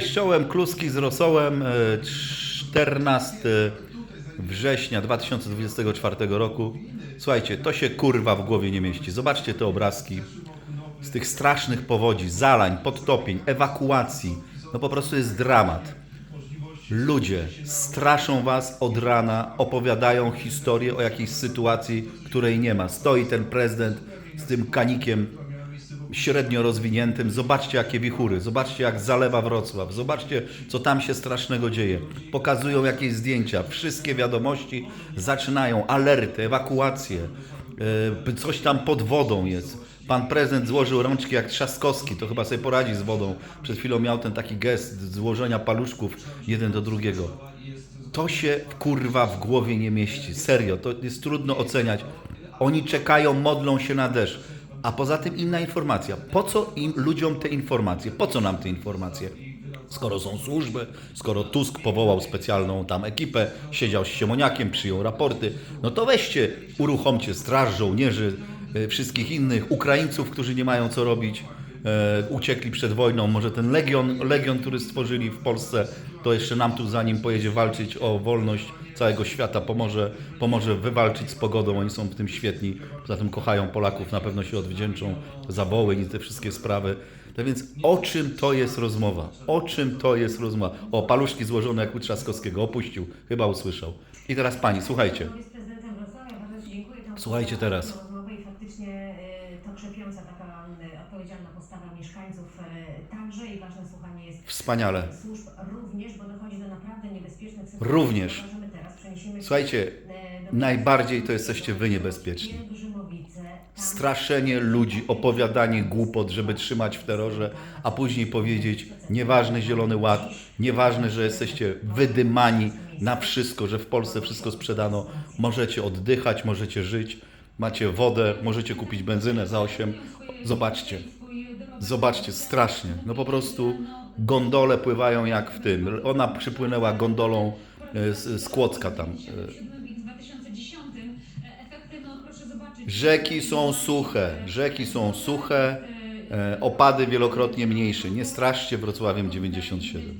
Cześć, kluski z rosołem. e, 14 września 2024 roku. Słuchajcie, to się kurwa w głowie nie mieści. Zobaczcie te obrazki z tych strasznych powodzi, zalań, podtopień, ewakuacji. No po prostu jest dramat. Ludzie straszą was od rana, opowiadają historię o jakiejś sytuacji, której nie ma. Stoi ten prezydent z tym kanikiem średnio rozwiniętym. Zobaczcie, jakie wichury, zobaczcie, jak zalewa Wrocław, zobaczcie, co tam się strasznego dzieje. Pokazują jakieś zdjęcia, wszystkie wiadomości zaczynają, alerty, ewakuacje, yy, coś tam pod wodą jest. Pan prezydent złożył rączki jak Trzaskowski, to chyba sobie poradzi z wodą. Przed chwilą miał ten taki gest złożenia paluszków jeden do drugiego. To się kurwa w głowie nie mieści. Serio, to jest trudno oceniać. Oni czekają, modlą się na deszcz. A poza tym inna informacja. Po co im ludziom te informacje? Po co nam te informacje? Skoro są służby, skoro Tusk powołał specjalną tam ekipę, siedział z Siemoniakiem, przyjął raporty, no to weźcie, uruchomcie straż, żołnierzy, e, wszystkich innych Ukraińców, którzy nie mają co robić, uciekli przed wojną. Może ten legion, legion, który stworzyli w Polsce, to jeszcze nam tu zanim pojedzie walczyć o wolność całego świata, pomoże, pomoże wywalczyć z pogodą. Oni są w tym świetni. Poza tym kochają Polaków, na pewno się odwdzięczą za Wołyń i te wszystkie sprawy. No więc o czym to jest rozmowa? O czym to jest rozmowa? O, paluszki złożone jak u Trzaskowskiego. Opuścił, chyba usłyszał. I teraz pani, słuchajcie. Słuchajcie teraz. To krzepiąca taka y, odpowiedzialna postawa mieszkańców y, także i ważne słuchanie jest Wspaniale. służb również, bo dochodzi do naprawdę niebezpiecznych sytuacji. Również. Słuchajcie, do- najbardziej to jesteście wy niebezpieczni. Straszenie ludzi, opowiadanie głupot, żeby trzymać w terrorze, a później powiedzieć nieważny Zielony Ład, nieważne, że jesteście wydymani na wszystko, że w Polsce wszystko sprzedano, możecie oddychać, możecie żyć, macie wodę, możecie kupić benzynę za 8. Zobaczcie, zobaczcie, strasznie. No po prostu gondole pływają jak w tym. Ona przypłynęła gondolą e, z, z Kłodzka tam. e, W 2010 efekty, proszę zobaczyć. Rzeki są suche, rzeki są suche, e, opady wielokrotnie mniejsze. Nie straszcie Wrocławiem 97.